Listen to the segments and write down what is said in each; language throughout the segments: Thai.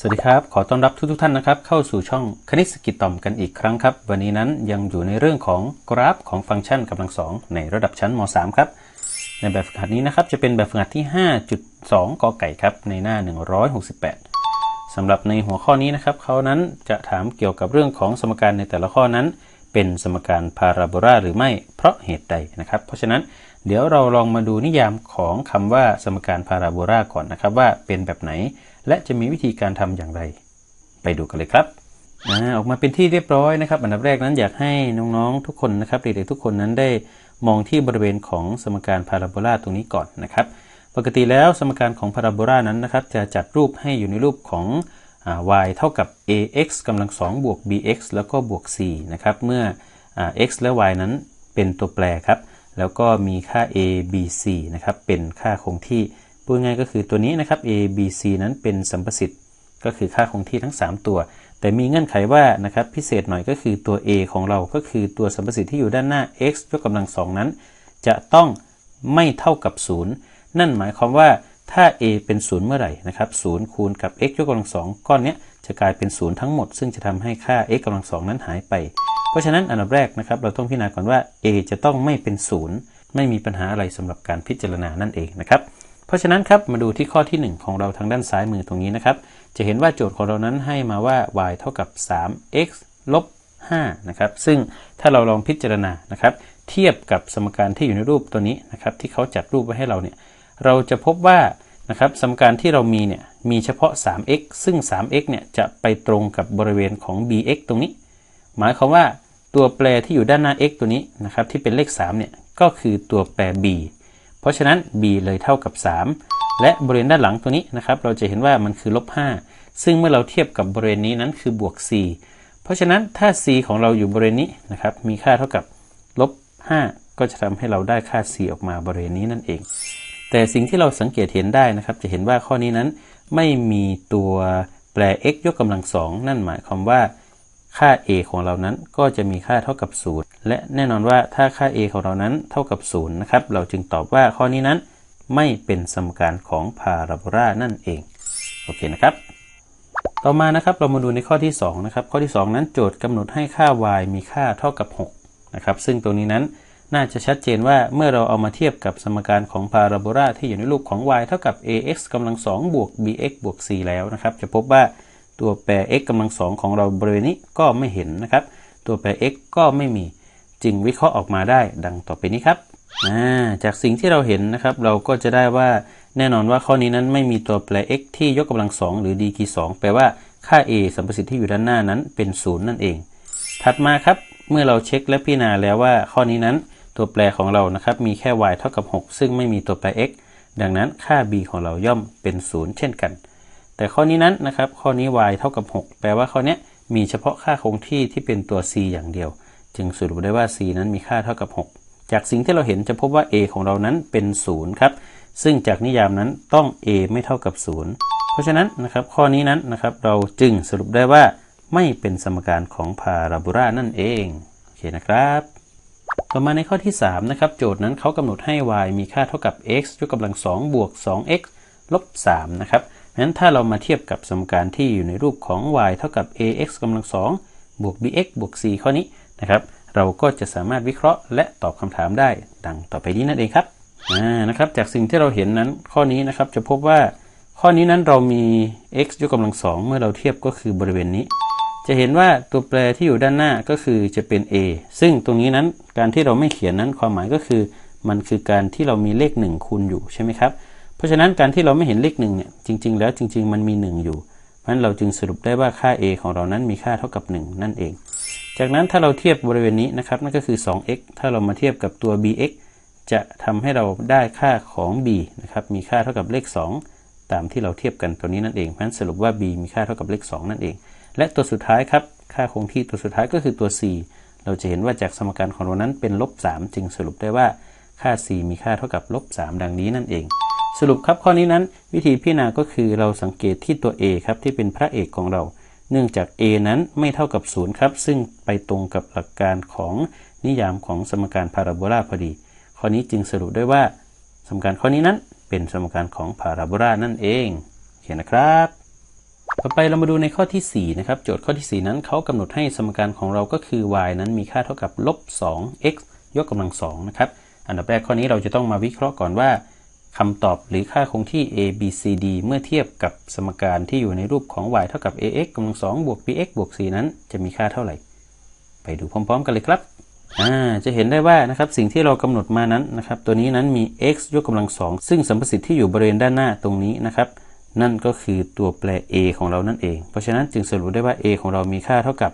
สวัสดีครับ ขอต้อนรับทุกทท่านนะครับ เข้าสู่ช่องคณิตสกิจต่อมกันอีกครั้งครับ วันนี้นั้นยังอยู่ในเรื่องของกราฟของฟังก์ชันกำลังสองในระดับชั้นม .3 ครับ ในแบบฝึกหัดนี้นะครับ จะเป็นแบบฝึกหัดที่ 5.2กอไก่ครับ ในหน้า 168สำหรับในหัวข้อนี้นะครับเขานั้นจะถามเกี่ยวกับเรื่องของสมการในแต่ละข้อนั้น เป็นสมการพาราโบลาหรือไม่เพราะเหตุใดนะครับ เพราะฉะนั้น เดี๋ยวเราลองมาดูนิยามของคำว่าสมการพาราโบลาก่อนนะครับว่าเป็นแบบไหน และจะมีวิธีการทำอย่างไร ไปดูกันเลยครับอออกมาเป็นที่เรียบร้อยนะครับ อันดับแรกนั้นอยากให้น้องๆทุกคนนะครับเด็กๆทุกคนนั้นได้มองที่บริเวณของสมการพาราโบลาตรงนี้ก่อนนะครับ ปกติแล้วสมการของพาราโบลานั้นนะครับ จะจัดรูปให้อยู่ในรูปของ y เท่ากับ ax กำลัง2บวก bx แล้วก็บวก c นะครับ เมื่อ x และ y นั้นเป็นตัวแปรครับ แล้วก็มีค่า a b c นะครับ เป็นค่าคงที่พูดง่ายก็คือตัวนี้นะครับ a b c นั้นเป็นสัมประสิทธิ์ก็คือค่าคงที่ทั้ง 3 ตัว แต่มีเงื่อนไขว่านะครับพิเศษหน่อยก็คือตัว a ของเราก็คือตัวสัมประสิทธิ์ที่อยู่ด้านหน้า x ยกกำลังสองนั้น จะต้องไม่เท่ากับ 0 นั่นหมายความว่าถ้า a เป็น 0 เมื่อไหร่นะครับ0คูณกับ x ยกกำลังสองก้อนนี้จะกลายเป็น 0 ทั้งหมด ซึ่งจะทำให้ค่า x กำลังสองนั้นหายไป เพราะฉะนั้นอันดับแรกนะครับเราต้องพิจารณาก่อนว่า a จะต้องไม่เป็น0ไม่มีปัญหาอะไรสำหรับการพิจารณานั่นเองนะครับเพราะฉะนั้นครับมาดูที่ข้อที่ 1 ของเราทางด้านซ้ายมือตรงนี้นะครับจะเห็นว่าโจทย์ของเรานั้นให้มาว่า y เท่ากับ 3x ลบ5นะครับซึ่งถ้าเราลองพิจารณานะครับเทียบกับสมการที่อยู่ในรูปตัวนี้นะครับที่เขาจัดรูปไว้ให้เราเนี่ยเราจะพบว่านะครับสมการที่เรามีเนี่ยมีเฉพาะ 3x ซึ่ง 3x เนี่ยจะไปตรงกับบริเวณของ bx ตรงนี้ หมายความว่าตัวแปรที่อยู่ด้านหน้า x ตัวนี้นะครับที่เป็นเลข3เนี่ยก็คือตัวแปร b เพราะฉะนั้น b เลยเท่ากับ 3 และบริเวณด้านหลังตัวนี้นะครับเราจะเห็นว่ามันคือลบ5ซึ่งเมื่อเราเทียบกับบริเวณนี้นั้นคือบวก c เพราะฉะนั้นถ้า c ของเราอยู่บริเวณนี้นะครับมีค่าเท่ากับลบ5ก็จะทำให้เราได้ค่า c ออกมาบริเวณนี้นั่นเอง แต่สิ่งที่เราสังเกตเห็นได้นะครับ จะเห็นว่าข้อนี้นั้นไม่มีตัวแปร x ยกกำลังสองนั่นหมายความว่า ค่า a ของเรานั้นก็จะมีค่าเท่ากับ 0 และแน่นอนว่าถ้าค่า a ของเรานั้นเท่ากับ 0 นะครับ เราจึงตอบว่าข้อนี้นั้นไม่เป็นสมการของพาราโบลานั่นเอง โอเคนะครับ ต่อมานะครับเรามาดูในข้อที่ 2 นะครับ ข้อที่ 2 นั้นโจทย์กำหนดให้ค่า y มีค่าเท่ากับ 6 นะครับ ซึ่งตรงนี้นั้นน่าจะชัดเจนว่าเมื่อเราเอามาเทียบกับสมการของพาราโบลาที่อยู่ในรูปของ y เท่ากับ ax กำลัง2บวก bx บวก c แล้วนะครับ จะพบว่า ตัวแปร x กำลังสองของเราบริเวณนี้ก็ไม่เห็นนะครับ ตัวแปร x ก็ไม่มีจึงวิเคราะห์ออกมาได้ดังต่อไปนี้ครับจากสิ่งที่เราเห็นนะครับ เราก็จะได้ว่าแน่นอนว่าข้อนี้นั้นไม่มีตัวแปร x ที่ยกกำลังสองหรือ d คีสองแปลว่าค่า a สัมประสิทธิ์ที่อยู่ด้านหน้านั้นเป็นศูนย์นั่นเอง ถัดมาครับ เมื่อเราเช็คและพิจารณาแล้วว่าข้อนี้นั้นตัวแปรของเรานะครับมีแค่ y เท่ากับ 6 ซึ่งไม่มีตัวแปร x ดังนั้นค่า b ของเราย่อมเป็น 0 เช่นกัน แต่ข้อนี้นั้นนะครับ ข้อนี้ y เท่ากับ 6 แปลว่าข้อนี้มีเฉพาะค่าคงที่ที่เป็นตัว c อย่างเดียว จึงสรุปได้ว่า c นั้นมีค่าเท่ากับ 6 จากสิ่งที่เราเห็นจะพบว่า a ของเรานั้นเป็น 0 ครับ ซึ่งจากนิยามนั้นต้อง a ไม่เท่ากับ 0 เพราะฉะนั้นนะครับ ข้อนี้นั้นนะครับ เราจึงสรุปได้ว่า ไม่เป็นสมการของพาราโบลานั่นเอง โอเคนะครับ ต่อมาในข้อที่ 3 นะครับ โจทย์นั้นเขากำหนดให้ y มีค่าเท่ากับ x ยกกำลัง2บวก 2x ลบ3นะครับ นั้นถ้าเรามาเทียบกับสมการที่อยู่ในรูปของ y เท่ากับ ax กำลัง2บวก bx บวก c ข้อนี้นะครับ เราก็จะสามารถวิเคราะห์และตอบคำถามได้ดังต่อไปนี้นั่นเองครับอ่านะครับจากสิ่งที่เราเห็นนั้นข้อนี้นะครับจะพบว่าข้อนี้นั้นเรามี x ยกกำลัง2เมื่อเราเทียบก็คือบริเวณนี้ จะเห็นว่าตัวแปรที่อยู่ด้านหน้าก็คือจะเป็น a ซึ่งตรงนี้นั้นการที่เราไม่เขียนนั้นความหมายก็คือ มันคือการที่เรามีเลข 1 คูณอยู่ใช่ไหมครับ เพราะฉะนั้นการที่เราไม่เห็นเลขหนึ่งเนี่ยจริง ๆ แล้วจริง ๆ มันมี 1 อยู่ เพราะฉะนั้นเราจึงสรุปได้ว่าค่า a ของเรานั้นมีค่าเท่ากับ 1 นั่นเอง จากนั้นถ้าเราเทียบบริเวณนี้นะครับนั่นก็คือ 2x ถ้าเรามาเทียบกับตัว bx จะทำให้เราได้ค่าของ b นะครับมีค่าเท่ากับเลข 2 ตามที่เราเทียบกันตัวนี้นั่นเองเพราะฉะนั้นสรุปว่า b มีค่าเท่ากับเลข 2 นั่นเอง และตัวสุดท้ายครับค่าคงที่ตัวสุดท้ายก็คือตัว c เราจะเห็นว่าจากสมการของเรานั้นเป็นลบ3จึงสรุปได้ว่าค่า c มีค่าเท่ากับลบ3ดังนี้นั่นเอง สรุปครับข้อนี้นั้น วิธีพิจารณาก็คือเราสังเกตที่ตัว a ครับที่เป็นพระเอกของเรา เนื่องจาก a นั้นไม่เท่ากับ0ครับซึ่งไปตรงกับหลักการของนิยามของสมการพาราโบลาพอดี ข้อนี้จึงสรุปได้ว่า สมการข้อนี้นั้นเป็นสมการของพาราโบลานั่นเองโอเคนะครับ ต่อไปเรามาดูในข้อที่4นะครับโจทย์ข้อที่ 4 นั้นเขากำหนดให้สมการของเราก็คือ y นั้นมีค่าเท่ากับลบ2 x ยกกำลัง2นะครับอันดับแรกข้อนี้เราจะต้องมาวิเคราะห์ก่อนว่า คำตอบหรือค่าคงที่ a b c d เมื่อเทียบกับสมการที่อยู่ในรูปของ y เท่ากับ ax กำลัง2บวก bx บวก c นั้นจะมีค่าเท่าไหร่ ไปดูพร้อม ๆ กันเลยครับอ่าจะเห็นได้ว่านะครับสิ่งที่เรากำหนดมานั้นนะครับตัวนี้นั้นมี x ยกกำลัง2ซึ่งสัมประสิทธิ์ที่อยู่บริเวณด้านหน้าตรงนี้นะครับนั่นก็คือตัวแปร a ของเรานั่นเอง เพราะฉะนั้นจึงสรุปได้ว่า a ของเรามีค่าเท่ากับ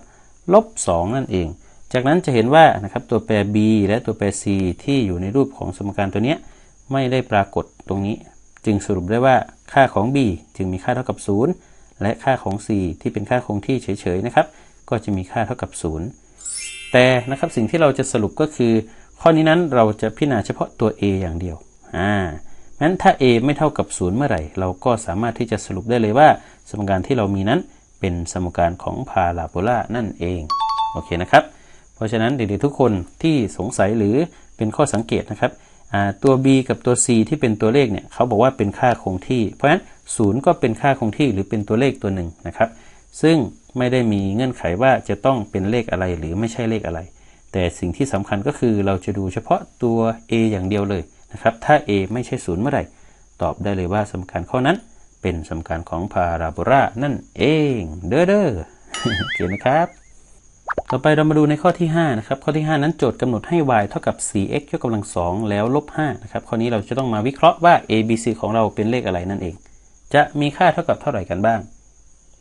ลบ2นั่นเอง จากนั้นจะเห็นว่านะครับตัวแปร b และตัวแปร c ที่อยู่ในรูปของสมการตัวเนี้ย ไม่ได้ปรากฏตรงนี้ จึงสรุปได้ว่าค่าของ b จึงมีค่าเท่ากับ 0 และค่าของ c ที่เป็นค่าคงที่เฉยๆนะครับ ก็จะมีค่าเท่ากับ 0 แต่นะครับสิ่งที่เราจะสรุปก็คือ ข้อนี้นั้นเราจะพิจารณาเฉพาะตัว a อย่างเดียวอ่านั้นถ้า a ไม่เท่ากับ 0 เมื่อไหร่ เราก็สามารถที่จะสรุปได้เลยว่า สมการที่เรามีนั้นเป็นสมการของพาราโบลานั่นเองโอเคนะครับ เพราะฉะนั้นเด็กๆทุกคนที่สงสัยหรือเป็นข้อสังเกตนะครับ ตัว b กับตัว c ที่เป็นตัวเลขเนี่ยเขาบอกว่าเป็นค่าคงที่ เพราะฉะนั้น0ก็เป็นค่าคงที่หรือเป็นตัวเลขตัวหนึ่งนะครับ ซึ่งไม่ได้มีเงื่อนไขว่าจะต้องเป็นเลขอะไรหรือไม่ใช่เลขอะไร แต่สิ่งที่สำคัญก็คือเราจะดูเฉพาะตัว a อย่างเดียวเลยนะครับ ถ้า a ไม่ใช่ศูนย์เมื่อไหร่ ตอบได้เลยว่าสมการข้อนั้น เป็นสมการของพาราโบลานั่นเอง เด้อเด้อเขียนนะครับ ต่อไปเรามาดูในข้อที่5นะครับข้อที่ 5 นั้นโจทย์กำหนดให้ y เท่ากับ 4x ยกกำลัง 2 แล้วลบ5นะครับข้อนี้เราจะต้องมาวิเคราะห์ว่า a b c ของเราเป็นเลขอะไรนั่นเอง จะมีค่าเท่ากับเท่าไหร่กันบ้าง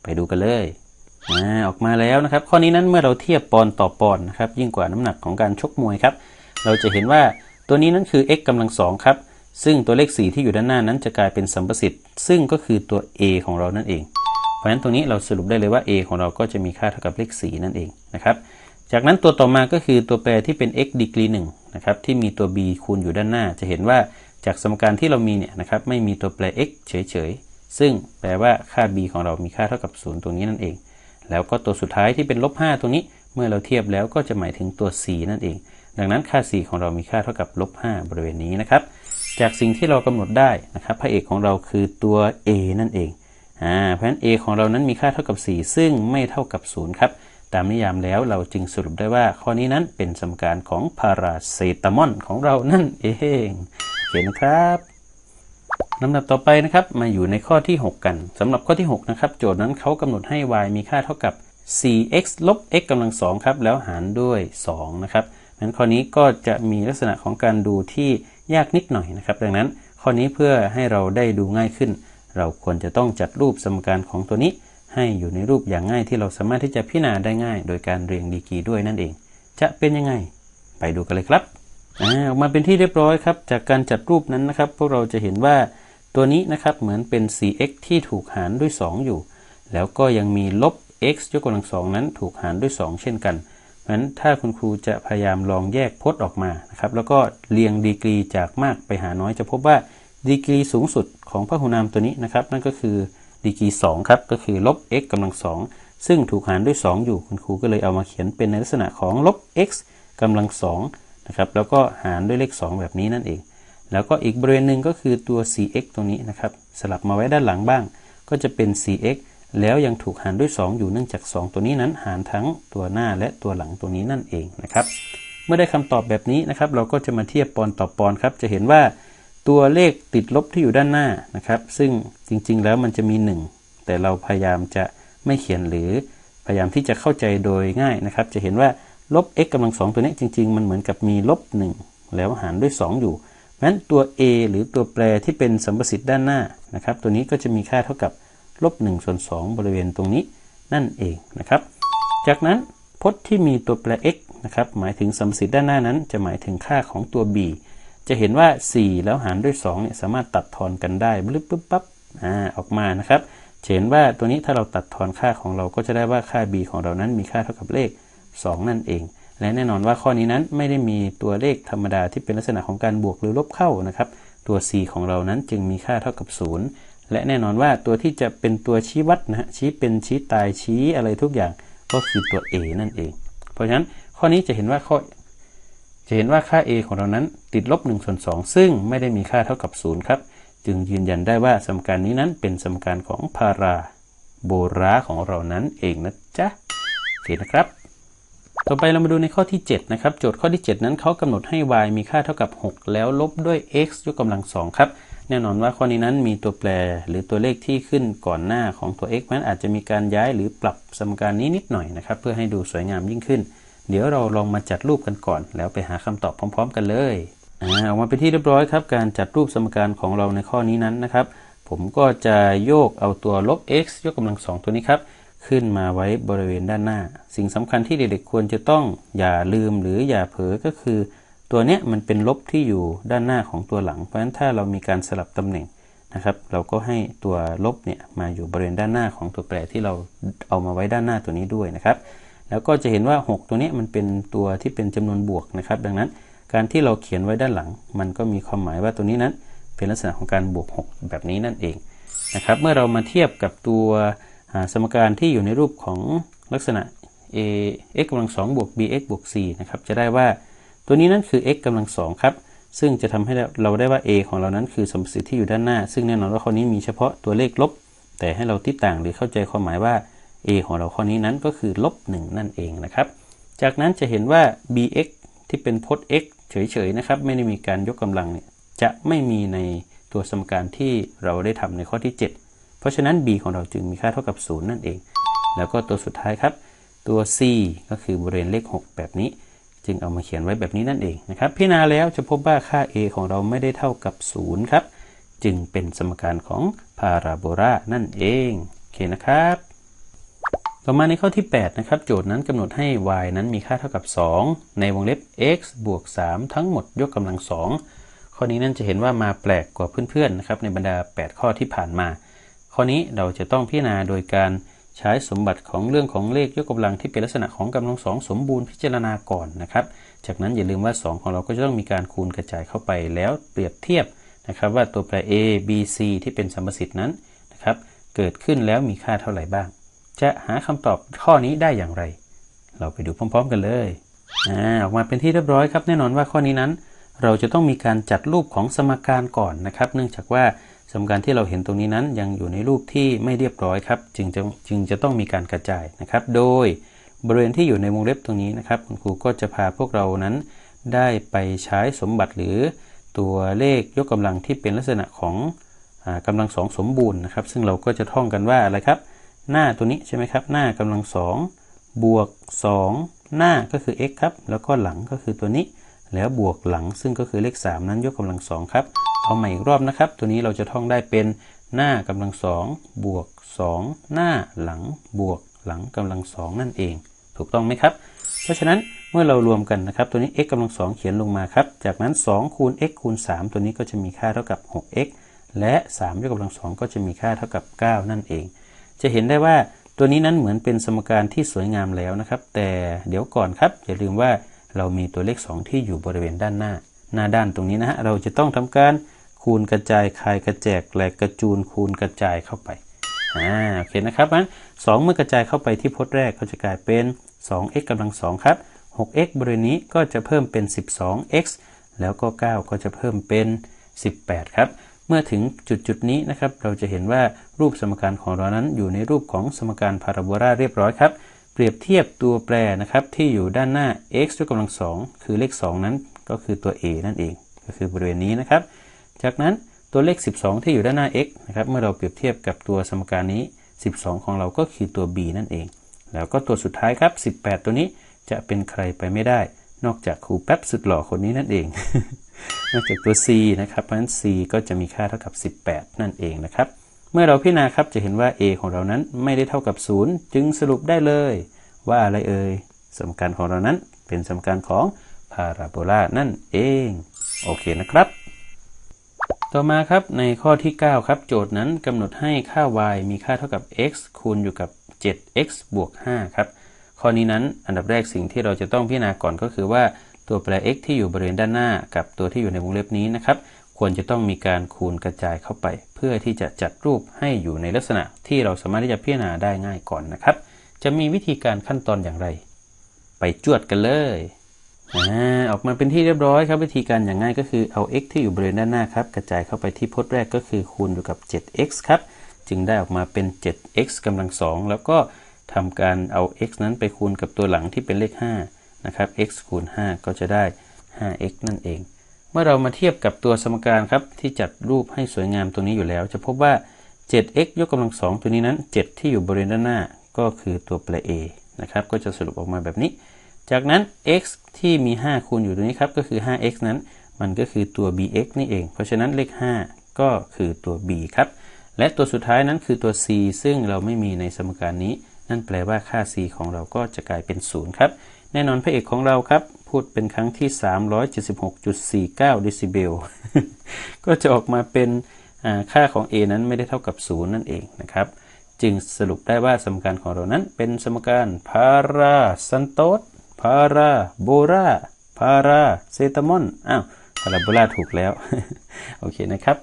ไปดูกันเลยอออกมาแล้วนะครับ ข้อนี้นั้นเมื่อเราเทียบปอนต่อปอนนะครับยิ่งกว่าน้ำหนักของการชกมวยครับเราจะเห็นว่าตัวนี้นั้นคือ x กำลังสองครับซึ่งตัวเลข 4 ที่อยู่ด้านหน้านั้นจะกลายเป็นสัมประสิทธิ์ซึ่งก็คือตัว a ของเรานั่นเอง ราะฉะนั้นตรงนี้เราสรุปได้เลยว่า a ของเราก็จะมีค่าเท่ากับเลข 4 นั่นเองนะครับจากนั้นตัวต่อมาก็คือตัวแปรที่เป็น x ดีกรี1นะครับที่มีตัว b คูณอยู่ด้านหน้า จะเห็นว่าจากสมการที่เรามีเนี่ยนะครับไม่มีตัวแปร x เฉยๆ ซึ่งแปลว่าค่า b ของเรามีค่าเท่ากับ 0 ตรงนี้นั่นเอง แล้วก็ตัวสุดท้ายที่เป็นลบ 5 ตรงนี้ เมื่อเราเทียบแล้วก็จะหมายถึงตัว c นั่นเอง ดังนั้นค่า c ของเรามีค่าเท่ากับลบ 5 บริเวณนี้นะครับ จากสิ่งที่เรากำหนดได้นะครับพระเอกของเราคือตัว a นั่นเอง อ่าเพราะฉะนั้น a ของเรานั้นมีค่าเท่ากับ 4 ซึ่งไม่เท่ากับ 0 ครับ ตามนิยามแล้วเราจึงสรุปได้ว่าข้อนี้นั้นเป็นสมการของพาราเซตามอลของเรานั่นเองเห็นครับลำดับต่อไปนะครับมาอยู่ในข้อที่ 6 กันสำหรับข้อที่ 6 นะครับ โจทย์นั้นเขากำหนดให้ y มีค่าเท่ากับ 4x ลบ x กำลัง2ครับ แล้วหารด้วย 2 นะครับนั้นข้อนี้ก็จะมีลักษณะของการดูที่ยากนิดหน่อยนะครับ ดังนั้นข้อนี้เพื่อให้เราได้ดูง่ายขึ้น เราควรจะต้องจัดรูปสมการของตัวนี้ ให้อยู่ในรูปอย่างง่ายที่เราสามารถที่จะพิจารณาได้ง่าย โดยการเรียงดีกีด้วยนั่นเอง จะเป็นยังไง ไปดูกันเลยครับอออกมาเป็นที่เรียบร้อยครับ จากการจัดรูปนั้นนะครับ พวกเราจะเห็นว่าตัวนี้นะครับเหมือนเป็น 4x ที่ถูกหารด้วย 2 อยู่ แล้วก็ยังมีลบ x ยกกำลังสองนั้นถูกหารด้วย 2 เช่นกันเพราะฉะนั้นถ้าคุณครูจะพยายามลองแยกพจน์ออกมานะครับแล้วก็เรียงดีกรีจากมากไปหาน้อยจะพบว่า ดีกรีสูงสุดของพหุนามตัวนี้นะครับ นั่นก็คือดีกรี2ครับ ก็คือลบ x กำลังสองซึ่งถูกหารด้วย 2 อยู่ คุณครูก็เลยเอามาเขียนเป็นในลักษณะของลบ x กำลังสองนะครับ แล้วก็หารด้วยเลข 2 แบบนี้นั่นเอง แล้วก็อีกบริเวณหนึ่งก็คือตัว 4x ตรงนี้นะครับ สลับมาไว้ด้านหลังบ้าง ก็จะเป็น 4x แล้วยังถูกหารด้วย 2 อยู่เนื่องจาก 2 ตัวนี้นั้นหารทั้งตัวหน้าและตัวหลังตัวนี้นั่นเองนะครับ เมื่อได้คำตอบแบบนี้นะครับ เราก็จะมาเทียบปอนต่อปอนครับ จะเห็นว่า ตัวเลขติดลบที่อยู่ด้านหน้านะครับ ซึ่งจริงๆแล้วมันจะมี 1 แต่เราพยายามจะไม่เขียนหรือพยายามที่จะเข้าใจโดยง่ายนะครับ จะเห็นว่าลบ x กำลังสองตัวนี้จริง ๆ มันเหมือนกับมีลบ 1 แล้วหารด้วย 2 อยู่เพราะฉะนั้นตัว a หรือตัวแปรที่เป็นสัมประสิทธิ์ด้านหน้านะครับ ตัวนี้ก็จะมีค่าเท่ากับลบ1ส่วน2บริเวณตรงนี้นั่นเองนะครับ จากนั้นพจน์ที่มีตัวแปร x นะครับหมายถึงสัมประสิทธิ์ด้านหน้านั้น จะหมายถึงค่าของตัว b จะเห็นว่า 4 แล้วหารด้วย2เนี่ยสามารถตัดทอนกันได้บึ๊บปึ๊บปั๊บอ่าออกมานะครับเห็นว่าตัวนี้ถ้าเราตัดทอนค่าของเราก็จะได้ว่าค่า b ของเรานั้นมีค่าเท่ากับเลข 2 นั่นเอง และแน่นอนว่าข้อนี้นั้นไม่ได้มีตัวเลขธรรมดาที่เป็นลักษณะของการบวกหรือลบเข้านะครับ ตัว c ของเรานั้นจึงมีค่าเท่ากับ 0 และแน่นอนว่าตัวที่จะเป็นตัวชี้วัดนะฮะชี้เป็นชี้ตายชี้อะไรทุกอย่างก็คือตัว a นั่นเอง เพราะฉะนั้นข้อนี้จะเห็นว่าข้อ จะเห็นว่าค่า a ของเรานั้นติดลบ1ส่วน2ซึ่งไม่ได้มีค่าเท่ากับ 0 ครับ จึงยืนยันได้ว่าสมการนี้นั้นเป็นสมการของพาราโบราของเรานั้นเองนะจ๊ะโอเคนะครับ ต่อไปเรามาดูในข้อที่ 7 นะครับ โจทย์ข้อที่ 7 นั้นเขากำหนดให้ y มีค่าเท่ากับ 6 แล้วลบด้วย x ยกกำลัง 2 ครับ แน่นอนว่าข้อนี้นั้นมีตัวแปรหรือตัวเลขที่ขึ้นก่อนหน้าของตัว x มันอาจจะมีการย้ายหรือปรับสมการนี้นิดหน่อยนะครับ เพื่อให้ดูสวยงามยิ่งขึ้น เดี๋ยวเราลองมาจัดรูปกันก่อน แล้วไปหาคำตอบพร้อม ๆ กันเลยอ่าอกมาเป็นที่เรียบร้อยครับ การจัดรูปสมการของเราในข้อนี้นั้นนะครับ ผมก็จะโยกเอาตัวลบ x ยกกำลัง 2 ตัวนี้ครับ ขึ้นมาไว้บริเวณด้านหน้า สิ่งสำคัญที่เด็กๆควรจะต้องอย่าลืมหรืออย่าเผลอก็คือ ตัวเนี้ยมันเป็นลบที่อยู่ด้านหน้าของตัวหลัง เพราะฉะนั้นถ้าเรามีการสลับตำแหน่งนะครับ เราก็ให้ตัวลบเนี่ยมาอยู่บริเวณด้านหน้าของตัวแปรที่เราเอามาไว้ด้านหน้าตัวนี้ด้วยนะครับ แล้วก็จะเห็นว่า 6 ตัวนี้มันเป็นตัวที่เป็นจำนวนบวกนะครับ ดังนั้นการที่เราเขียนไว้ด้านหลัง มันก็มีความหมายว่าตัวนี้นั้นเป็นลักษณะของการบวก 6 แบบนี้นั่นเองนะครับ เมื่อเรามาเทียบกับตัวสมการที่อยู่ในรูปของลักษณะ a x กำลัง2บวก bx บวก c นะครับ จะได้ว่าตัวนี้นั้นคือ x กำลัง2ครับ ซึ่งจะทำให้เราได้ว่า a ของเรานั้นคือสมมติที่อยู่ด้านหน้า ซึ่งแน่นอนว่าข้อนี้มีเฉพาะตัวเลขลบ แต่ให้เราติดต่างหรือเข้าใจความหมายว่า a ของเราข้อนี้นั้นก็คือลบ1นั่นเองนะครับ จากนั้นจะเห็นว่า bx ที่เป็นพจน์ x เฉยๆนะครับ ไม่ได้มีการยกกำลังเนี่ยจะไม่มีในตัวสมการที่เราได้ทำในข้อที่ 7 เพราะฉะนั้น b ของเราจึงมีค่าเท่ากับ 0 นั่นเอง แล้วก็ตัวสุดท้ายครับ ตัว c ก็คือบริเวณเลข 6 แบบนี้ จึงเอามาเขียนไว้แบบนี้นั่นเองนะครับพิจารณาแล้วจะพบว่าค่า a ของเราไม่ได้เท่ากับ 0 ครับ จึงเป็นสมการของพาราโบลานั่นเองโอเคนะครับ ต่อมาในข้อที่ 8 นะครับ โจทย์นั้นกำหนดให้ y นั้นมีค่าเท่ากับ 2 ในวงเล็บ x บวก 3 ทั้งหมดยกกำลัง 2 ข้อนี้นั่นจะเห็นว่ามาแปลกกว่าเพื่อนๆนะครับในบรรดา 8 ข้อที่ผ่านมา ข้อนี้เราจะต้องพิจารณาโดยการใช้สมบัติของเรื่องของเลขยกกำลังที่เป็นลักษณะของกำลังสองสมบูรณ์พิจารณาก่อนนะครับ จากนั้นอย่าลืมว่า 2 ของเราก็จะต้องมีการคูณกระจายเข้าไปแล้วเปรียบเทียบนะครับว่าตัวแปร a b c ที่เป็นสัมประสิทธิ์นั้นนะครับเกิดขึ้นแล้วมีค่าเท่าไหร่บ้าง จะหาคำตอบข้อนี้ได้อย่างไร เราไปดูพร้อม ๆ กันเลยอ่าออกมาเป็นที่เรียบร้อยครับแน่นอนว่าข้อนี้นั้น เราจะต้องมีการจัดรูปของสมการก่อนนะครับ เนื่องจากว่าสมการที่เราเห็นตรงนี้นั้นยังอยู่ในรูปที่ไม่เรียบร้อยครับ จึงจะจึงจะต้องมีการกระจายนะครับ โดยบริเวณที่อยู่ในวงเล็บตรงนี้นะครับ คุณครูก็จะพาพวกเรานั้น ได้ไปใช้สมบัติหรือตัวเลขยกกำลังที่เป็นลักษณะของอกำลังสองสมบูรณ์นะครับ ซึ่งเราก็จะท่องกันว่าอะไรครับ หน้าตัวนี้ใช่ไหมครับ หน้ากำลังสองบวก 2 หน้าก็คือ x ครับ แล้วก็หลังก็คือตัวนี้ แล้วบวกหลังซึ่งก็คือเลข 3 นั้นยกกำลังสองครับ เอาใหม่อีกรอบนะครับ ตัวนี้เราจะท่องได้เป็นหน้ากำลังสองบวก 2 หน้าหลังบวกหลังกำลังสองนั่นเอง ถูกต้องไหมครับ เพราะฉะนั้นเมื่อเรารวมกันนะครับ ตัวนี้ x กำลังสองเขียนลงมาครับ จากนั้น 2 คูณ x คูณ 3 ตัวนี้ก็จะมีค่าเท่ากับ 6x และ3ยกกำลังสองก็จะมีค่าเท่ากับ 9 นั่นเอง จะเห็นได้ว่าตัวนี้นั้นเหมือนเป็นสมการที่สวยงามแล้วนะครับ แต่เดี๋ยวก่อนครับ อย่าลืมว่าเรามีตัวเลข 2 ที่อยู่บริเวณด้านหน้า หน้าด้านตรงนี้นะฮะเราจะต้องทำการคูณกระจายคายกระแจกแหลกกระจูนคูณกระจายเข้าไปอ่าโอเคนะครับงั้น2เมื่อกระจายเข้าไปที่พจน์แรกก็จะกลายเป็น 2x กำลัง2ครับ 6x บริเวณนี้ก็จะเพิ่มเป็น 12x แล้วก็ 9 ก็จะเพิ่มเป็น 18 ครับ เมื่อถึงจุดจุดนี้นะครับ เราจะเห็นว่ารูปสมการของเรานั้นอยู่ในรูปของสมการพาราโบลาเรียบร้อยครับ เปรียบเทียบตัวแปรนะครับที่อยู่ด้านหน้า x ยกกำลัง2คือเลข 2 นั้นก็คือตัว a นั่นเอง ก็คือบริเวณนี้นะครับ จากนั้นตัวเลข 12 ที่อยู่ด้านหน้า x นะครับ เมื่อเราเปรียบเทียบกับตัวสมการนี้ 12 ของเราก็คือตัว b นั่นเอง แล้วก็ตัวสุดท้ายครับ 18 ตัวนี้จะเป็นใครไปไม่ได้ นอกจากครูแป๊บสุดหล่อคนนี้นั่นเอง นอกจากตัว c นะครับเพราะฉะนั้น c ก็จะมีค่าเท่ากับ 18 นั่นเองนะครับ เมื่อเราพิจารณาครับจะเห็นว่า a ของเรานั้นไม่ได้เท่ากับ 0 จึงสรุปได้เลย ว่าอะไรเอ่ยสมการของเรานั้นเป็นสมการของพาราโบลานั่นเอง โอเคนะครับ ต่อมาครับในข้อที่ 9 ครับ โจทย์นั้นกำหนดให้ค่า y มีค่าเท่ากับ x คูณอยู่กับ 7x บวก5ครับข้อนี้นั้นอันดับแรกสิ่งที่เราจะต้องพิจารณาก่อนก็คือว่า ตัวแปร x ที่อยู่บริเวณด้านหน้ากับตัวที่อยู่ในวงเล็บนี้นะครับ ควรจะต้องมีการคูณกระจายเข้าไป เพื่อที่จะจัดรูปให้อยู่ในลักษณะที่เราสามารถที่จะพิจารณาได้ง่ายก่อนนะครับ จะมีวิธีการขั้นตอนอย่างไร ไปจวดกันเลยออกมาเป็นที่เรียบร้อยครับวิธีการอย่างง่ายก็คือเอา x ที่อยู่บริเวณด้านหน้าครับกระจายเข้าไปที่พจน์แรกก็คือคูณอยู่กับ 7x ครับจึงได้ออกมาเป็น 7x กำลังสองแล้วก็ทำการเอา x นั้นไปคูณกับตัวหลังที่เป็นเลข 5 นะครับ x คูณ 5 ก็จะได้ 5x นั่นเอง เมื่อเรามาเทียบกับตัวสมการครับที่จัดรูปให้สวยงามตรงนี้อยู่แล้ว จะพบว่า 7x ยกกำลังสองตัวนี้นั้น 7 ที่อยู่บริเวณด้านหน้าก็คือตัวแปร a นะครับก็จะสรุปออกมาแบบนี้ จากนั้น x ที่มี 5 คูณอยู่ตรงนี้ครับก็คือ 5x นั้น มันก็คือตัว bx นี่เอง เพราะฉะนั้นเลข 5 ก็คือตัว b ครับและตัวสุดท้ายนั้นคือตัว c ซึ่งเราไม่มีในสมการนี้ นั่นแปลว่าค่า c ของเราก็จะกลายเป็น 0 ครับ แน่นอนพระเอกของเราครับ พูดเป็นครั้งที่ 376.49 เดซิเบล ก็จะออกมาเป็นค่าของ a นั้นไม่ได้เท่ากับ 0 นั่นเองนะครับ จึงสรุปได้ว่าสมการของเรานั้นเป็นสมการพาราซันโตสพาราโบราพาราเซตามอน อ้าวพาราโบราถูกแล้ว โอเคนะครับ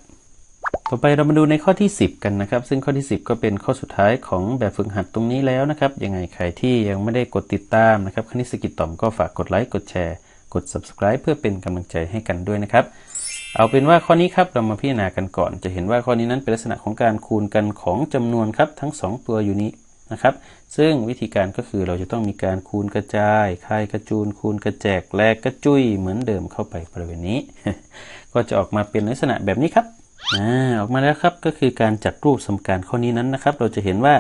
ต่อไปเรามาดูในข้อที่ 10 กันนะครับ ซึ่งข้อที่ 10 ก็เป็นข้อสุดท้ายของแบบฝึกหัดตรงนี้แล้วนะครับ ยังไงใครที่ยังไม่ได้กดติดตามนะครับ คณิตสกิจต่อมก็ฝากกดไลค์กดแชร์ กด subscribe เพื่อเป็นกำลังใจให้กันด้วยนะครับ เอาเป็นว่าข้อนี้ครับเรามาพิจารณากันก่อน จะเห็นว่าข้อนี้นั้นเป็นลักษณะของการคูณกันของจำนวนครับทั้ง 2 ตัวอยู่นี้นะครับ ซึ่งวิธีการก็คือเราจะต้องมีการคูณกระจายคายกระจูน คูณกระแจกแลกกระจุยเหมือนเดิมเข้าไปบริเวณนี้ ก็จะออกมาเป็นลักษณะแบบนี้ครับ ออกมาแล้วครับก็คือการจัดรูปสมการข้อนี้นั้นนะครับ เราจะเห็นว่า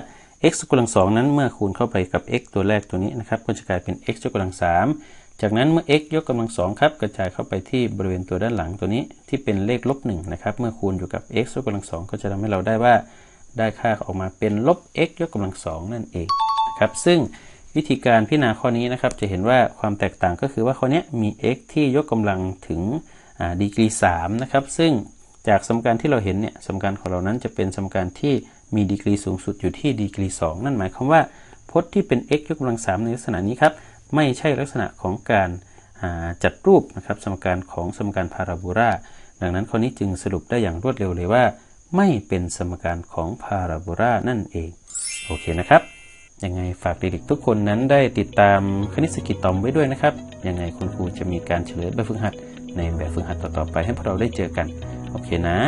x กำลังสองนั้นเมื่อคูณเข้าไปกับ x ตัวแรกตัวนี้นะครับ ก็จะกลายเป็น x ยกกำลังสามจากนั้นเมื่อ x ยกกำลังสองครับกระจายเข้าไปที่บริเวณตัวด้านหลังตัวนี้ที่เป็นเลขลบหนึ่งนะครับ เมื่อคูณอยู่กับ x ยกกำลังสองก็จะทำให้เราได้ว่า ได้ค่าออกมาเป็นลบ x ยกกำลังสองนั่นเองนะครับซึ่งวิธีการพิจารณาข้อนี้นะครับ จะเห็นว่าความแตกต่างก็คือว่าข้อนี้มี x ที่ยกกำลังถึงดีกรี3นะครับซึ่ง จากสมการที่เราเห็นเนี่ยสมการของเรานั้นจะเป็นสมการที่มีดีกรีสูงสุดอยู่ที่ดีกรี 2 นั่นหมายความว่าพจน์ที่เป็น x ยกกำลัง 3 ในลักษณะนี้ครับ ไม่ใช่ลักษณะของการจัดรูปนะครับสมการของสมการพาราโบลาดังนั้นข้อนี้จึงสรุปได้อย่างรวดเร็วเลยว่า ไม่เป็นสมการของพาราโบลานั่นเอง โอเคนะครับยังไงฝากเด็กๆทุกคนนั้นได้ติดตามคณิตศกิจตอมไว้ด้วยนะครับยังไงคุณครูจะมีการเฉลยแบบฝึกหัด ในแบบฝึกหัดต่อๆไปให้พวกเราได้เจอกัน โอเคนะ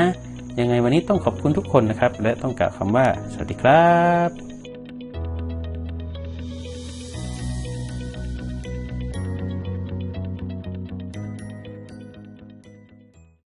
ยังไงวันนี้ต้องขอบคุณทุกคนนะครับ และต้องกล่าวคำว่า สวัสดีครับ